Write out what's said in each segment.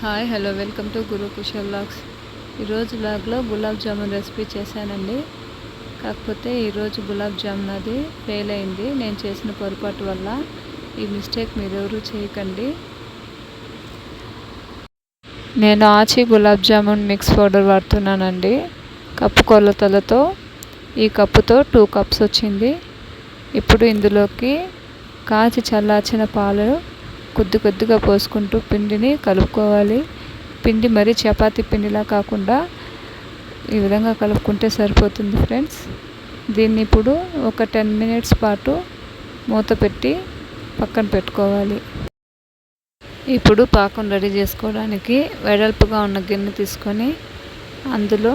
Hi hello welcome to Guru Kushal blogs ఈరోజు బ్లాగ్లో gulab jamun recipe చేశానండి. కాకపోతే ఈరోజు గులాబ్ జామున్ అది ఫెయిల్ అయింది. నేను చేసిన పొరపాటు వల్ల ఈ మిస్టేక్ మీరెవరూ చేయకండి. నేను ఆచి గులాబ్ జామున్ మిక్స్ పౌడర్ వాడుతున్నానండి. కప్పు కొలతలతో ఈ కప్పుతో టూ కప్స్ వచ్చింది. ఇప్పుడు ఇందులోకి కాచి చల్లార్చిన పాలు కొద్ది కొద్దిగా పోసుకుంటూ పిండిని కలుపుకోవాలి. పిండి మరీ చపాతీ పిండిలా కాకుండా ఈ విధంగా కలుపుకుంటే సరిపోతుంది ఫ్రెండ్స్. దీన్ని ఇప్పుడు ఒక టెన్ మినిట్స్ పాటు మూత పెట్టి పక్కన పెట్టుకోవాలి. ఇప్పుడు పాకం రెడీ చేసుకోవడానికి వెడల్పుగా ఉన్న గిన్నె తీసుకొని అందులో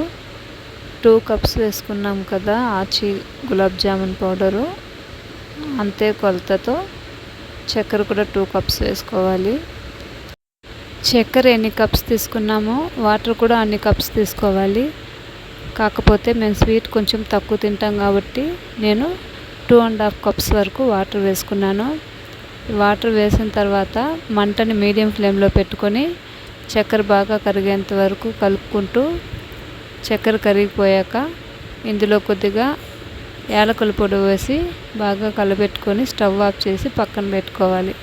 టూ కప్స్ వేసుకున్నాం కదా ఆచి గులాబ్ జామున్ పౌడరు. అంతే కొలతతో చక్కెర కూడా టూ కప్స్ వేసుకోవాలి. చక్కెర ఎన్ని కప్స్ తీసుకున్నామో వాటర్ కూడా అన్ని కప్స్ తీసుకోవాలి. కాకపోతే మేము స్వీట్ కొంచెం తక్కువ తింటాం కాబట్టి నేను టూ అండ్ హాఫ్ కప్స్ వరకు వాటర్ వేసుకున్నాను. వాటర్ వేసిన తర్వాత మంటని మీడియం ఫ్లేమ్లో పెట్టుకొని చక్కెర బాగా కరిగేంత వరకు కలుపుకుంటూ చక్కెర కరిగిపోయాక ఇందులో కొద్దిగా యాలకుల పొడి వేసి బాగా కలబెట్టుకొని స్టవ్ ఆఫ్ చేసి పక్కన పెట్టుకోవాలి.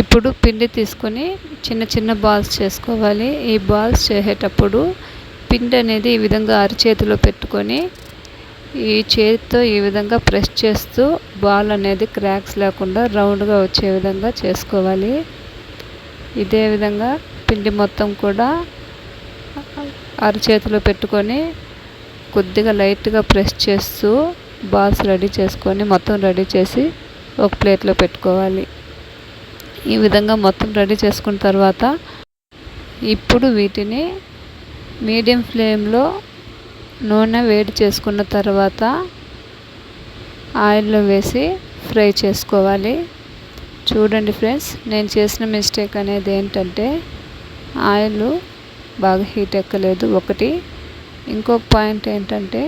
ఇప్పుడు పిండి తీసుకొని చిన్న చిన్న బాల్స్ చేసుకోవాలి. ఈ బాల్స్ చేసేటప్పుడు పిండి అనేది ఈ విధంగా అరిచేతిలో పెట్టుకొని ఈ చేతితో ఈ విధంగా ప్రెస్ చేస్తూ బాల్ అనేది క్రాక్స్ లేకుండా రౌండ్గా వచ్చే విధంగా చేసుకోవాలి. ఇదే విధంగా పిండి మొత్తం కూడా అరిచేతిలో పెట్టుకొని కొద్దిగా లైట్గా ప్రెస్ చేస్తూ బాల్స్ రెడీ చేసుకొని మొత్తం రెడీ చేసి ఒక ప్లేట్లో పెట్టుకోవాలి. ఈ విధంగా మొత్తం రెడీ చేసుకున్న తర్వాత ఇప్పుడు వీటిని మీడియం ఫ్లేమ్లో నూనె వేడి చేసుకున్న తర్వాత ఆయిల్లో వేసి ఫ్రై చేసుకోవాలి. చూడండి ఫ్రెండ్స్ నేను చేసిన మిస్టేక్ అనేది ఏంటంటే ఆయిల్ బాగా హీట్ ఎక్కలేదు. ఒకటి ఇంకొక పాయింట్ ఏంటంటే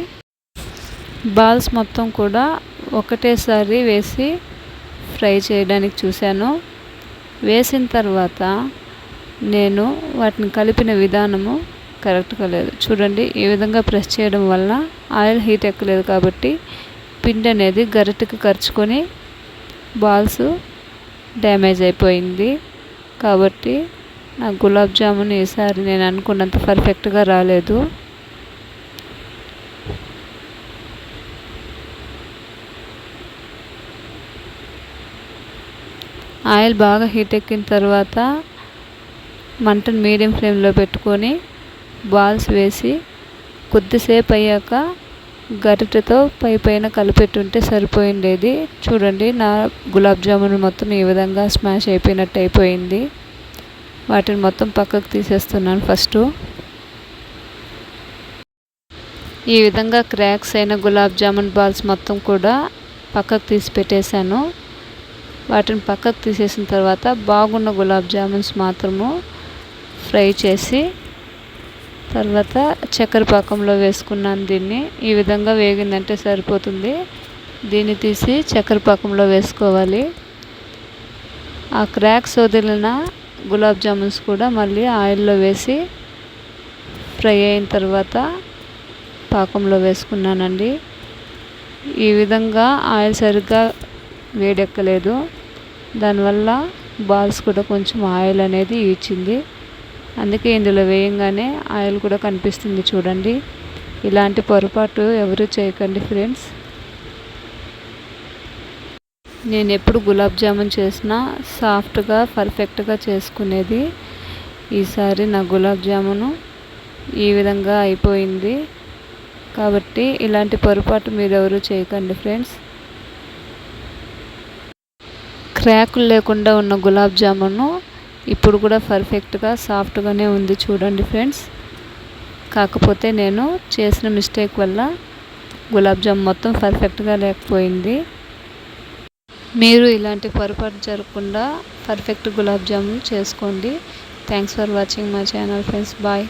బాల్స్ మొత్తం కూడా ఒకటేసారి వేసి ఫ్రై చేయడానికి చూశాను. వేసిన తర్వాత నేను వాటిని కలిపిన విధానము కరెక్ట్గా లేదు. చూడండి ఈ విధంగా ప్రెస్ చేయడం వల్ల ఆయిల్ హీట్ ఎక్కలేదు కాబట్టి పిండి అనేది గరిటెకి ఖర్చుకొని బాల్స్ డ్యామేజ్ అయిపోయింది. కాబట్టి నా గులాబ్ జామున్ ఈసారి నేను అనుకున్నంత పర్ఫెక్ట్గా రాలేదు. ఆయిల్ బాగా హీట్ ఎక్కిన తర్వాత మంటను మీడియం ఫ్లేమ్లో పెట్టుకొని బాల్స్ వేసి కొద్దిసేపు అయ్యాక గరిటెతో పై పైన కలిపెట్టుంటే సరిపోయిండేది. చూడండి నా గులాబ్ జామున్ మొత్తం ఈ విధంగా స్మాష్ అయిపోయినట్టు అయిపోయింది. వాటిని మొత్తం పక్కకు తీసేస్తున్నాను ఫస్ట్. ఈ విధంగా క్రాక్స్ అయిన గులాబ్ జామున్ బాల్స్ మొత్తం కూడా పక్కకు తీసి పెట్టేశాను. వాటిని పక్కకు తీసేసిన తర్వాత బాగున్న గులాబ్ జామున్స్ మాత్రము ఫ్రై చేసి తర్వాత చక్కెర పాకంలో వేసుకున్నాను దీన్ని. ఈ విధంగా వేగిందంటే సరిపోతుంది. దీన్ని తీసి చక్కెర పాకంలో వేసుకోవాలి. ఆ క్రాక్స్ వదిలిన గులాబ్ జామున్స్ కూడా మళ్ళీ ఆయిల్లో వేసి ఫ్రై అయిన తర్వాత పాకంలో వేసుకున్నానండి. ఈ విధంగా ఆయిల్ సరిగ్గా వేడెక్కలేదు. దానివల్ల బాల్స్ కూడా కొంచెం ఆయిల్ అనేది ఇచ్చింది అందుకే ఇందులో వేయంగానే ఆయిల్ కూడా కనిపిస్తుంది చూడండి. ఇలాంటి పొరపాటు ఎవరు చేయకండి ఫ్రెండ్స్. నేను ఎప్పుడు గులాబ్ జామున్ చేసినా సాఫ్ట్గా పర్ఫెక్ట్గా చేసుకునేది ఈసారి నా గులాబ్ జామును ఈ విధంగా అయిపోయింది. కాబట్టి ఇలాంటి పొరపాటు మీరు ఎవరు చేయకండి ఫ్రెండ్స్. క్రాకులు లేకుండా ఉన్న గులాబ్ జామును ఇప్పుడు కూడా పర్ఫెక్ట్గా సాఫ్ట్గానే ఉంది చూడండి ఫ్రెండ్స్. కాకపోతే నేను చేసిన మిస్టేక్ వల్ల గులాబ్ జామ్ మొత్తం పర్ఫెక్ట్గా లేకపోయింది. మీరు ఇలాంటి పొరపాటు జరగకుండా పర్ఫెక్ట్ గులాబ్ జామున్ చేసుకోండి. Thanks for watching my channel friends. Bye.